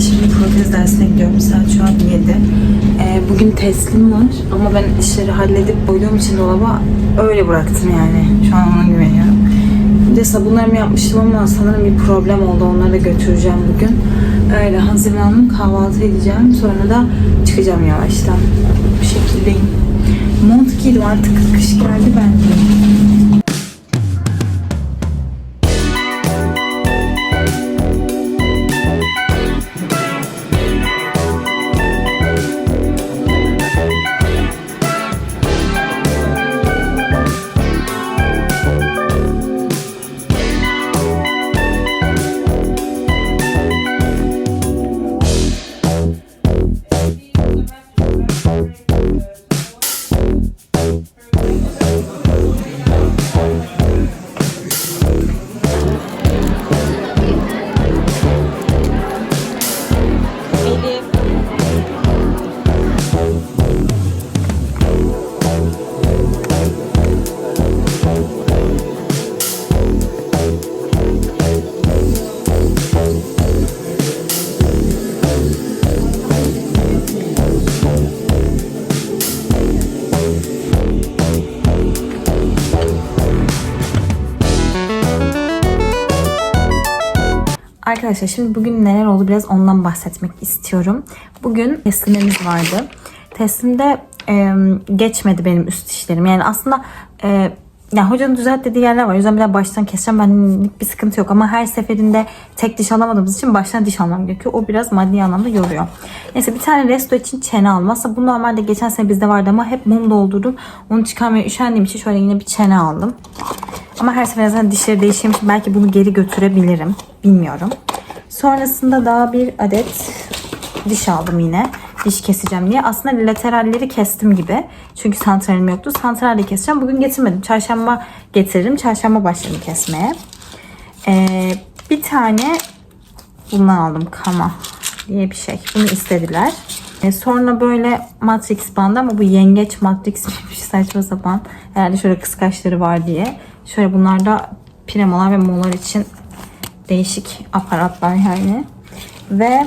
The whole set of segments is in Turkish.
Şimdi protez dersine gidiyorum. Saat şu an 7. Ee, bugün teslim var ama ben işleri halledip koyduğum için dolaba öyle bıraktım yani. Şu an ona güveniyorum. Bir de sabunlarımı yapmıştım ama sanırım bir problem oldu. Onları da götüreceğim bugün. Öyle hazırlandım. Kahvaltı edeceğim. Sonra da çıkacağım yavaştan. Bu şekildeyim. Mont giydim artık kış geldi bence. Arkadaşlar şimdi bugün neler oldu biraz ondan bahsetmek istiyorum. Bugün teslimimiz vardı. Teslimde e, geçmedi benim üst işlerim. Yani aslında e, ya hocanın düzelt dediği yerler var. O yüzden bir baştan keseceğim. Benlik bir sıkıntı yok. Ama her seferinde tek diş alamadığımız için baştan diş almam gerekiyor. O biraz maddi anlamda yoruyor. Neyse bir tane resto için çene almazsa bu normalde geçen sene bizde vardı ama hep mum doldurdum. Onu çıkarmaya üşendiğim için şöyle yine bir çene aldım. Ama her seferinde zaten dişleri değiştiğim belki bunu geri götürebilirim. Bilmiyorum. Sonrasında daha bir adet diş aldım yine. Diş keseceğim diye. Aslında lateralleri kestim gibi. Çünkü santralim yoktu. Santralde keseceğim. Bugün getirmedim. Çarşamba getiririm. Çarşamba başladım kesmeye. Ee, bir tane bundan aldım. Kama diye bir şey. Bunu istediler. Ee, sonra böyle Matrix bandı ama bu yengeç Matrix bir şey saçma sapan. Herhalde şöyle kıskaçları var diye. Şöyle bunlar da piremolar ve molar için değişik aparatlar yani. Ve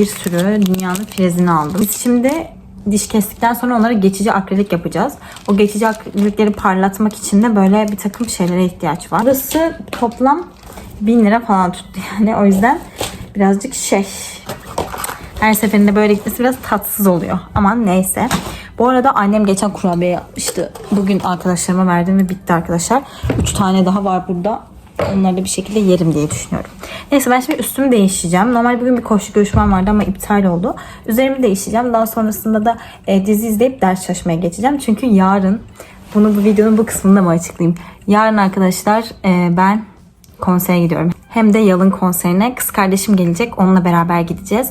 bir sürü dünyanın frezini aldım. Biz şimdi diş kestikten sonra onlara geçici akrilik yapacağız. O geçici akrilikleri parlatmak için de böyle bir takım şeylere ihtiyaç var. Burası toplam 1000 lira falan tuttu yani. O yüzden birazcık şey her seferinde böyle gitmesi biraz tatsız oluyor. Ama neyse. Bu arada annem geçen kurabiye yapmıştı. Bugün arkadaşlarıma verdim ve bitti arkadaşlar. 3 tane daha var burada. Onları da bir şekilde yerim diye düşünüyorum. Neyse ben şimdi üstümü değişeceğim. Normal bugün bir koşu görüşmem vardı ama iptal oldu. Üzerimi değişeceğim. Daha sonrasında da e, dizi izleyip ders çalışmaya geçeceğim. Çünkü yarın bunu bu videonun bu kısmında mı açıklayayım? Yarın arkadaşlar e, ben konsere gidiyorum. Hem de Yalın konserine kız kardeşim gelecek. Onunla beraber gideceğiz.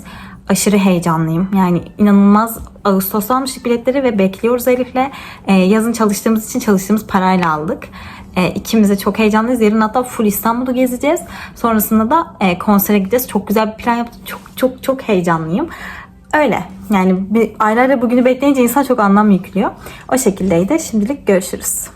Aşırı heyecanlıyım. Yani inanılmaz Ağustos'ta almıştık biletleri ve bekliyoruz Elif'le. Ee, yazın çalıştığımız için çalıştığımız parayla aldık. Ee, ikimiz de çok heyecanlıyız. Yarın hatta full İstanbul'u gezeceğiz. Sonrasında da e, konsere gideceğiz. Çok güzel bir plan yaptık. Çok çok çok heyecanlıyım. Öyle. Yani bir aylarca bugünü bekleyince insan çok anlam yüklüyor. O şekildeydi. Şimdilik görüşürüz.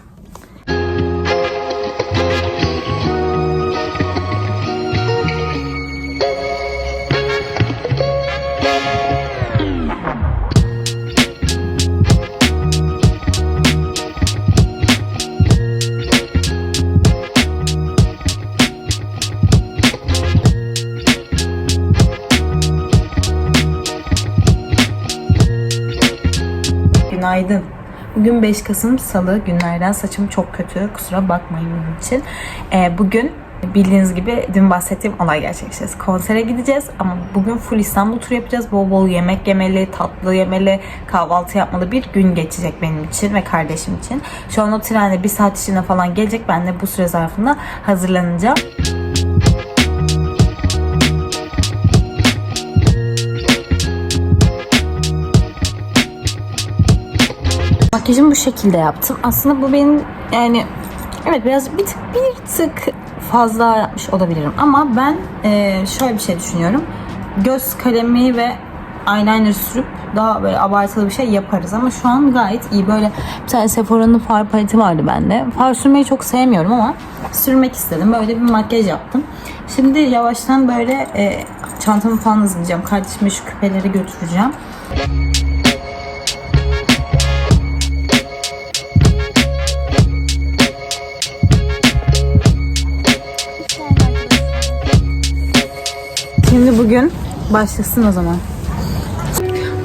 Bugün 5 Kasım Salı günlerden saçım çok kötü. Kusura bakmayın bunun için. Ee, bugün bildiğiniz gibi dün bahsettiğim olay gerçekleşeceğiz. Konsere gideceğiz ama bugün full İstanbul turu yapacağız. Bol bol yemek yemeli, tatlı yemeli, kahvaltı yapmalı bir gün geçecek benim için ve kardeşim için. Şu an o trenle bir saat içinde falan gelecek. Ben de bu süre zarfında hazırlanacağım. Makyajımı bu şekilde yaptım. Aslında bu benim yani evet biraz bir tık bir tık fazla yapmış olabilirim. Ama ben e, şöyle bir şey düşünüyorum. Göz kalemi ve eyeliner sürüp daha böyle abartılı bir şey yaparız ama şu an gayet iyi. Böyle bir tane Sephora'nın far paleti vardı bende. Far sürmeyi çok sevmiyorum ama sürmek istedim. Böyle bir makyaj yaptım. Şimdi yavaştan böyle e, çantamı falan hazırlayacağım. Kardeşime şu küpeleri götüreceğim. Bugün başlasın o zaman.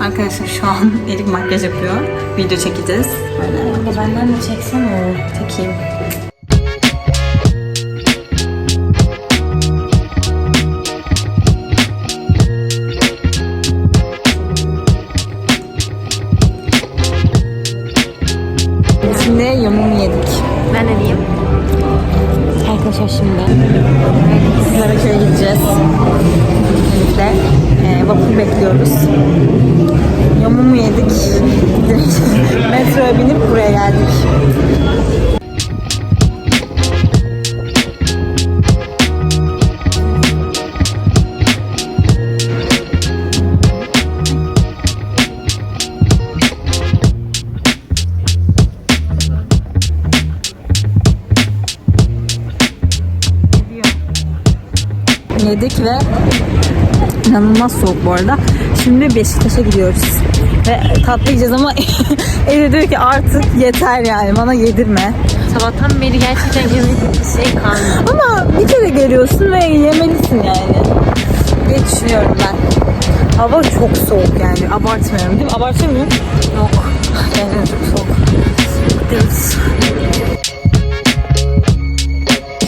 Arkadaşlar şu an Elif makyaj yapıyor. Video çekeceğiz. Böyle. Benden de çeksene. Çekeyim. Vapur bekliyoruz. Yamumu yedik. Metroya binip buraya geldik. Yedik ve inanılmaz soğuk bu arada. Şimdi Beşiktaş'a gidiyoruz. Ve tatlı yiyeceğiz ama Elif diyor ki artık yeter yani bana yedirme. Sabahtan beri gerçekten yemek bir şey kalmadı. Ama bir kere geliyorsun ve yemelisin yani. diye düşünüyorum ben. Hava çok soğuk yani. Abartmıyorum değil mi? Abartıyor muyum? Yok. Yani çok soğuk.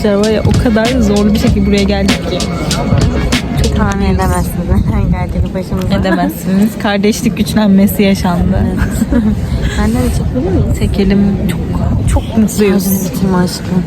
Arkadaşlar var ya o kadar zorlu bir şekilde buraya geldik ki. Tahmin edemezsiniz geldiğini başımıza. Edemezsiniz. Kardeşlik güçlenmesi yaşandı. Benden de çekilir miyiz? Tekelim çok çok mutluyuz. bitirme aşkım.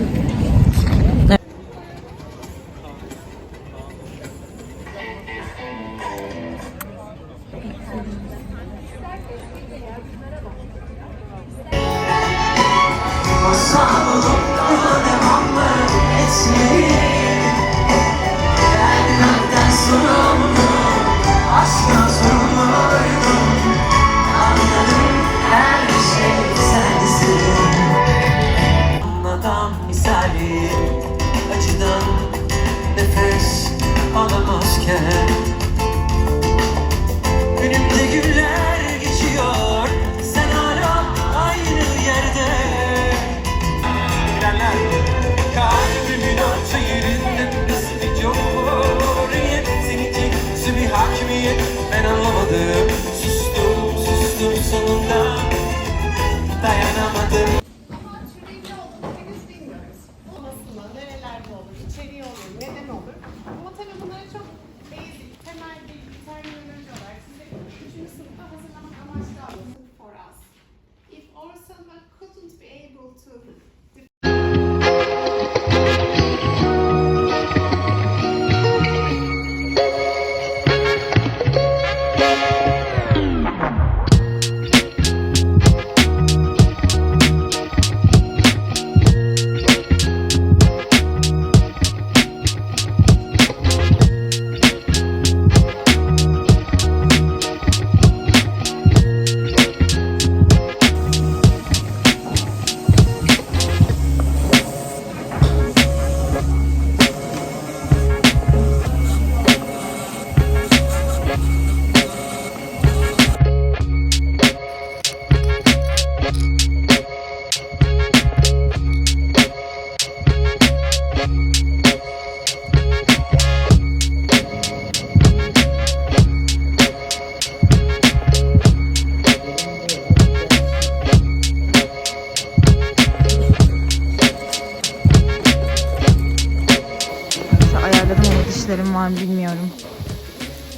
Dişlerim var mı bilmiyorum.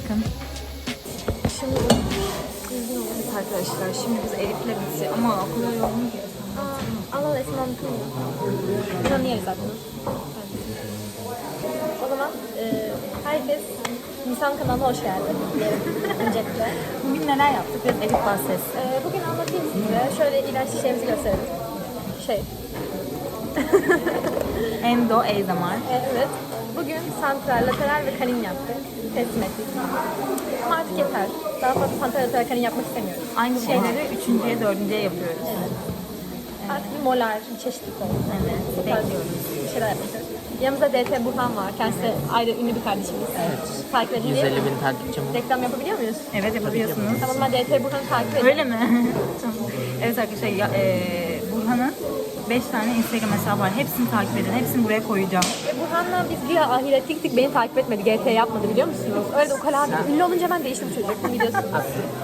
Bakın. Şimdi Evet arkadaşlar şimdi biz Elif'le bizi ama o kadar yoğun ki. Allah mı? Tanıyarız zaten. O zaman e, herkes Nisan kanalına hoş geldi. diyelim Öncelikle. Bugün neler yaptık biraz Elif bahsetsin. E, bugün anlatayım size. Şöyle ilaç şişemizi gösterelim. Şey, Endo ASMR. e, evet. Bugün santral, lateral ve kanin yaptık. Teslim ettik. Ama artık yeter. Daha fazla santral, lateral, kanin yapmak istemiyoruz. Aynı şeyleri üçüncüye, dördüncüye yapıyoruz. Artık bir molar, bir çeşitlilik olsun. Evet, Bu tarz bekliyoruz. Bir şeyler yapacağız. Yanımızda DT Burhan var. Kendisi ayrı ünlü bir kardeşimiz. Evet. Takip edin mi? 150 bin takipçim var. Reklam yapabiliyor muyuz? Evet yapabiliyorsunuz. Tamam ben DT Burhan'ı takip edin. Öyle mi? Tamam. evet arkadaşlar ya, e, Burhan'ın 5 tane Instagram hesabı var. Hepsini takip edin. Hepsini buraya koyacağım. Ve Burhan'la biz güya ahiretlik gittik. Beni takip etmedi. GT yapmadı biliyor musunuz? Öyle de ukala abi. Ünlü olunca ben değiştim çocuk. Videosunu.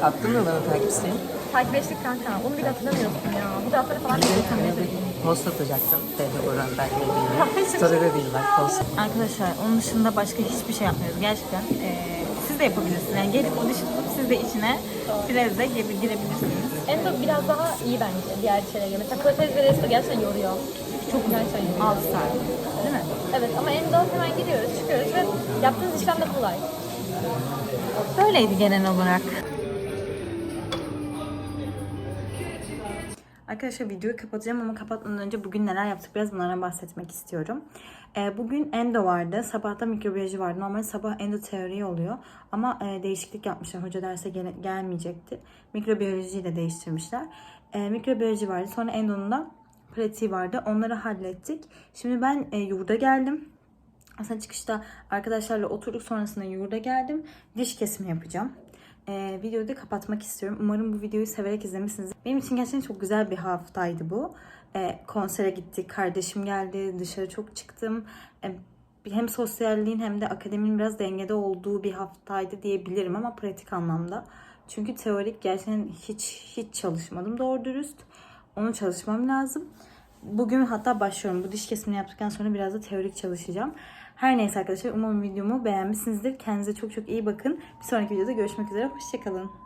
Attın mı bana takip isteği? Takipleştik kanka. Onu bile hatırlamıyorsun ya. Bu tarafları falan bile. Post atacaktım. Tevfik Orhan belki de Hayır. bilmiyorum. Story'de değil bak post. Arkadaşlar onun dışında başka hiçbir şey yapmıyoruz. Gerçekten e, siz de yapabilirsiniz. Yani gelip audition tutup siz de içine biraz da gire- girebilirsiniz. Endo biraz daha iyi bence diğer şeylere göre. Mesela protez ve resto gerçekten yoruyor. Çok gerçekten yoruyor. 6 saat. Değil mi? Evet ama endo hemen gidiyoruz, çıkıyoruz ve yaptığınız işlem de kolay. Böyleydi genel olarak. Arkadaşlar videoyu kapatacağım ama kapatmadan önce bugün neler yaptık biraz bunlardan bahsetmek istiyorum. Ee, bugün endo vardı. Sabahta mikrobiyoloji vardı. Normalde sabah endo teori oluyor. Ama e, değişiklik yapmışlar. Hoca derse gelmeyecekti. Mikrobiyolojiyi de değiştirmişler. Ee, mikrobiyoloji vardı. Sonra endonun da pratiği vardı. Onları hallettik. Şimdi ben e, yurda geldim. Aslında çıkışta arkadaşlarla oturduk sonrasında yurda geldim. Diş kesimi yapacağım. Ee, videoyu da kapatmak istiyorum. Umarım bu videoyu severek izlemişsiniz. Benim için gerçekten çok güzel bir haftaydı bu. Ee, konsere gittik, kardeşim geldi, dışarı çok çıktım. Ee, hem sosyalliğin hem de akademinin biraz dengede olduğu bir haftaydı diyebilirim ama pratik anlamda. Çünkü teorik gerçekten hiç hiç çalışmadım doğru dürüst. Onu çalışmam lazım. Bugün hatta başlıyorum. Bu diş kesimini yaptıktan sonra biraz da teorik çalışacağım. Her neyse arkadaşlar umarım videomu beğenmişsinizdir. Kendinize çok çok iyi bakın. Bir sonraki videoda görüşmek üzere. Hoşçakalın.